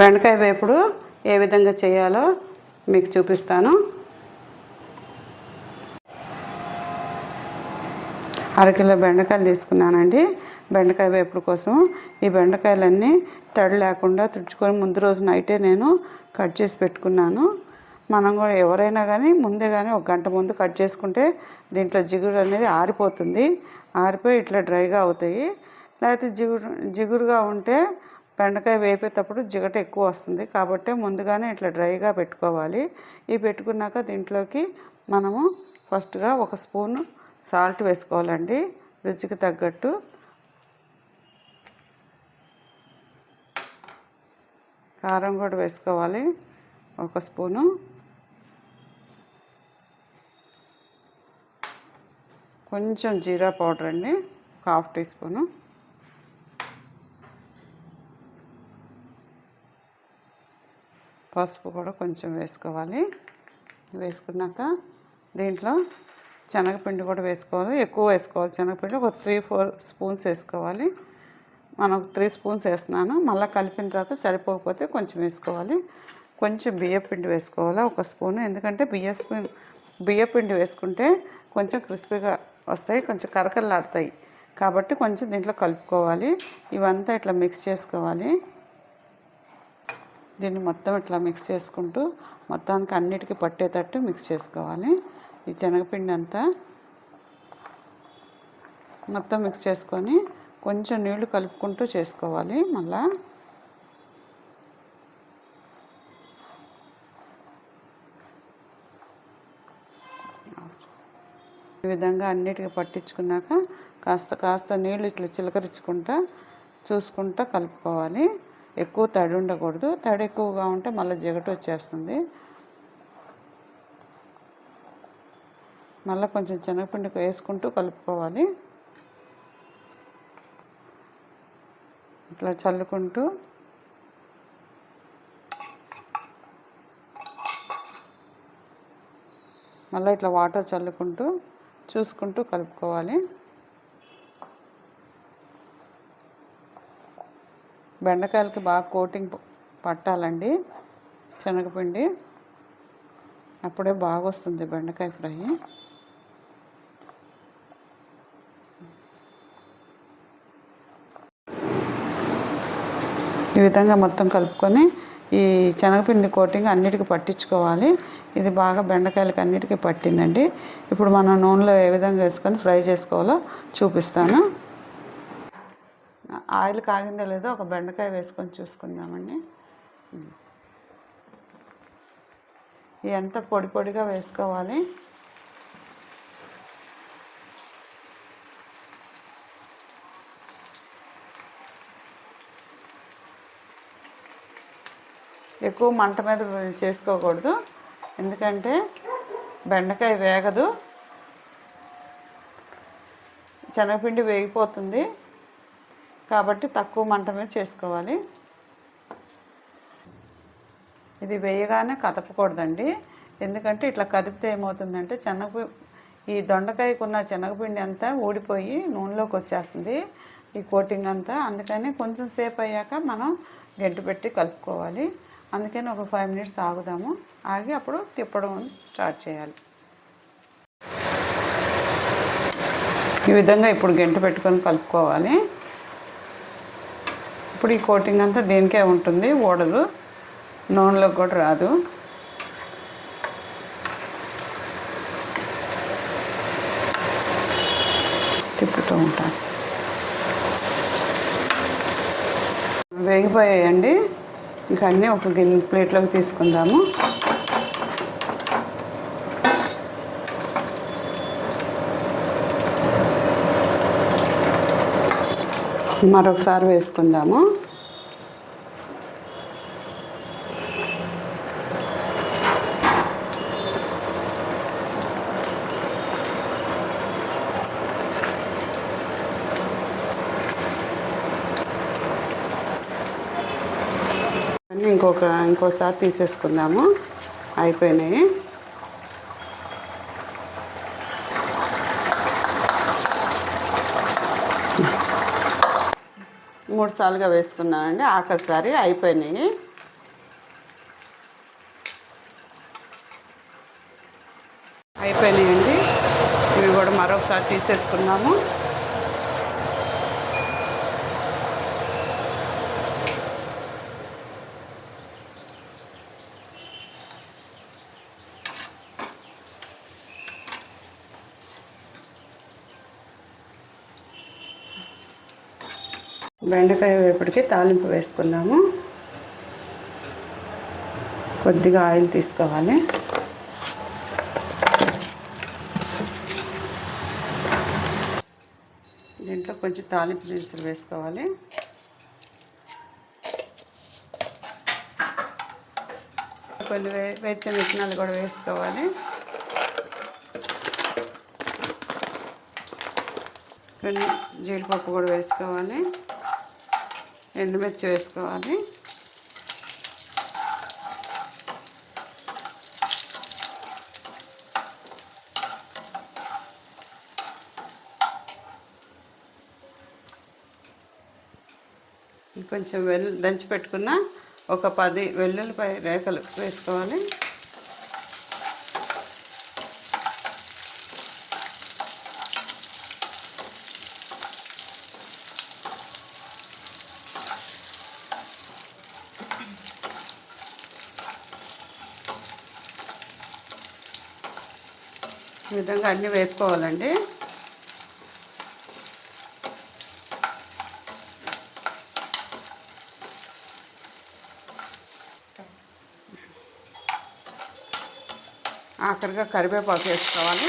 బెండకాయ వేపుడు ఏ విధంగా చేయాలో మీకు చూపిస్తాను. అరకిలో బెండకాయలు తీసుకున్నానండి. బెండకాయ వేపుడు కోసం ఈ బెండకాయలన్నీ తడి లేకుండా తుడుచుకొని ముందు రోజు నైటే నేను కట్ చేసి పెట్టుకున్నాను. మనం కూడా ఎవరైనా కానీ ముందే కానీ ఒక గంట ముందు కట్ చేసుకుంటే దీంట్లో జిగురు అనేది ఆరిపోతుంది. ఆరిపోయి ఇట్లా డ్రైగా అవుతాయి. లేకపోతే జిగురు జిగురుగా ఉంటే బెండకాయ వేపేటప్పుడు జిగట ఎక్కువ వస్తుంది. కాబట్టి ముందుగానే ఇట్లా డ్రైగా పెట్టుకోవాలి. ఇవి పెట్టుకున్నాక దీంట్లోకి మనము ఫస్ట్గా ఒక స్పూను సాల్ట్ వేసుకోవాలండి. రుచికి తగ్గట్టు. కారం కూడా వేసుకోవాలి. ఒక స్పూను. కొంచెం జీరా పౌడర్ అండి. ఒక హాఫ్ టీ స్పూను. పసుపు కూడా కొంచెం వేసుకోవాలి. వేసుకున్నాక దీంట్లో శనగపిండి కూడా వేసుకోవాలి. ఎక్కువ వేసుకోవాలి. శనగపిండి ఒక త్రీ ఫోర్ స్పూన్స్ వేసుకోవాలి. మనం త్రీ స్పూన్స్ వేస్తున్నాను. మళ్ళీ కలిపిన తర్వాత సరిపోకపోతే కొంచెం వేసుకోవాలి. కొంచెం బియ్యపిండి వేసుకోవాలి? ఒక స్పూన్. ఎందుకంటే బియ్య స్పూన్ బియ్యపిండి వేసుకుంటే కొంచెం క్రిస్పీగా వస్తాయి కొంచెం కరకరలాడతాయి. కాబట్టి కొంచెం దీంట్లో కలుపుకోవాలి. ఇవంతా ఇట్లా మిక్స్ చేసుకోవాలి. దీన్ని మొత్తం ఇట్లా మిక్స్ చేసుకుంటూ మొత్తానికి అన్నిటికీ పట్టేటట్టు మిక్స్ చేసుకోవాలి. ఈ శనగపిండి అంతా మొత్తం మిక్స్ చేసుకొని కొంచెం నీళ్ళు కలుపుకుంటూ చేసుకోవాలి మళ్ళా. ఈ విధంగా అన్నిటికీ పట్టించుకున్నాక కాస్త కాస్త నీళ్ళు ఇట్లా చిలకరించుకుంటా చూసుకుంటా కలుపుకోవాలి. ఎక్కువ తడి ఉండకూడదు. తడి ఎక్కువగా ఉంటే మళ్ళీ జిగట వచ్చేస్తుంది. మళ్ళీ కొంచెం శనగపిండి వేసుకుంటూ కలుపుకోవాలి. ఇట్లా చల్లుకుంటూ మళ్ళీ ఇట్లా వాటర్ చల్లుకుంటూ చూసుకుంటూ కలుపుకోవాలి. బెండకాయలకి బాగా కోటింగ్ పట్టాలండి. శనగపిండి. అప్పుడే బాగా వస్తుంది బెండకాయ ఫ్రై. ఈ విధంగా మొత్తం కలుపుకొని ఈ శనగపిండి కోటింగ్ అన్నిటికీ పట్టించుకోవాలి. ఇది బాగా బెండకాయలకి అన్నిటికీ పట్టిందండి. ఇప్పుడు మనం నూనెలో ఏ విధంగా వేసుకొని ఫ్రై చేసుకోవాలో చూపిస్తాను. ఆయిల్ కాగిందో లేదో ఒక బెండకాయ వేసుకొని చూసుకుందామండి. ఎంత పొడి పొడిగా వేసుకోవాలి? ఎక్కువ మంట మీద చేసుకోకూడదు. ఎందుకంటే బెండకాయ వేగదు. శనగపిండి వేగిపోతుంది. కాబట్టి తక్కువ మంట మీద చేసుకోవాలి. ఇది వేయగానే కదపకూడదండి. ఎందుకంటే ఇట్లా కదిపితే ఏమవుతుందంటే శనగ ఈ దొండకాయకున్న శనగపిండి అంతా ఊడిపోయి నూనెలోకి వచ్చేస్తుంది. ఈ కోటింగ్ అంతా అందుకని కొంచెం సేపు అయ్యాక మనం గంటి పెట్టి కలుపుకోవాలి. అందుకని ఒక ఫైవ్ మినిట్స్ ఆగుదాము. ఆగి అప్పుడు తిప్పడం స్టార్ట్ చేయాలి. ఈ విధంగా ఇప్పుడు గంట పెట్టుకొని కలుపుకోవాలి. ఇప్పుడు ఈ కోటింగ్ అంతా దీనికే ఉంటుంది? ఓడలు. నూనెలోకి కూడా రాదు. తిప్పుతూ ఉంటాను. వేగిపోయాయండి. ఇంకా అన్నీ ఒక గిన్నె ప్లేట్లోకి తీసుకుందాము. మరొకసారి వేసుకుందాము. అన్నీ ఇంకొక ఇంకోసారి తీసేసుకుందాము. అయిపోయినాయి. మూడు సార్లుగా వేసుకున్నానండి. ఆఖరిసారి అయిపోయినాయి. అయిపోయినాయండి. ఇవి కూడా మరొకసారి తీసేసుకున్నాము బెండకాయ వేపుడికి తాలింపు వేసుకుందాము. కొద్దిగా ఆయిల్ తీసుకోవాలి. దీంట్లో కొంచెం తాలింపు దినుసులు వేసుకోవాలి. కొన్ని వే వేచిన విత్తనాలు కూడా వేసుకోవాలి. కొన్ని జీడిపప్పు కూడా వేసుకోవాలి. ఎండుమిర్చి వేసుకోవాలి. కొంచెం వెల్ దంచి పెట్టుకున్న ఒక పది వెల్లుల్లిపై రేఖలు వేసుకోవాలి. ఈ విధంగా అన్నీ వేసుకోవాలండి. ఆఖరిగా కరివేపాకు వేసుకోవాలి.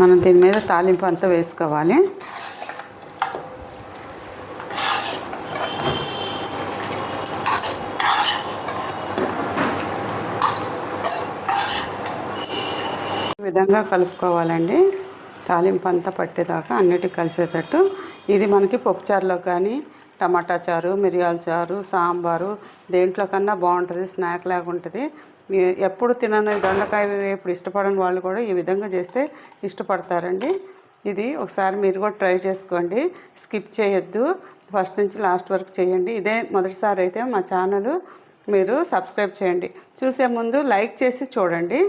మనం దీని మీద తాలింపు అంతా వేసుకోవాలి. ఈ విధంగా కలుపుకోవాలండి. తాలింపు అంతా పట్టేదాకా అన్నిటికి కలిసేటట్టు. ఇది మనకి పప్పుచారులో కానీ టమాటా చారు మిరియాల చారు సాంబారు దేంట్లో కన్నా బాగుంటుంది స్నాక్ లాగా ఉంటుంది. ఎప్పుడు తినని దొండకాయ వేపుడు ఇష్టపడని వాళ్ళు కూడా ఈ విధంగా చేస్తే ఇష్టపడతారండి. ఇది ఒకసారి మీరు కూడా ట్రై చేసుకోండి. స్కిప్ చేయొద్దు. ఫస్ట్ నుంచి లాస్ట్ వరకు చేయండి. ఇదే మొదటిసారి అయితే మా ఛానల్ మీరు సబ్స్క్రైబ్ చేయండి. చూసే ముందు లైక్ చేసి చూడండి.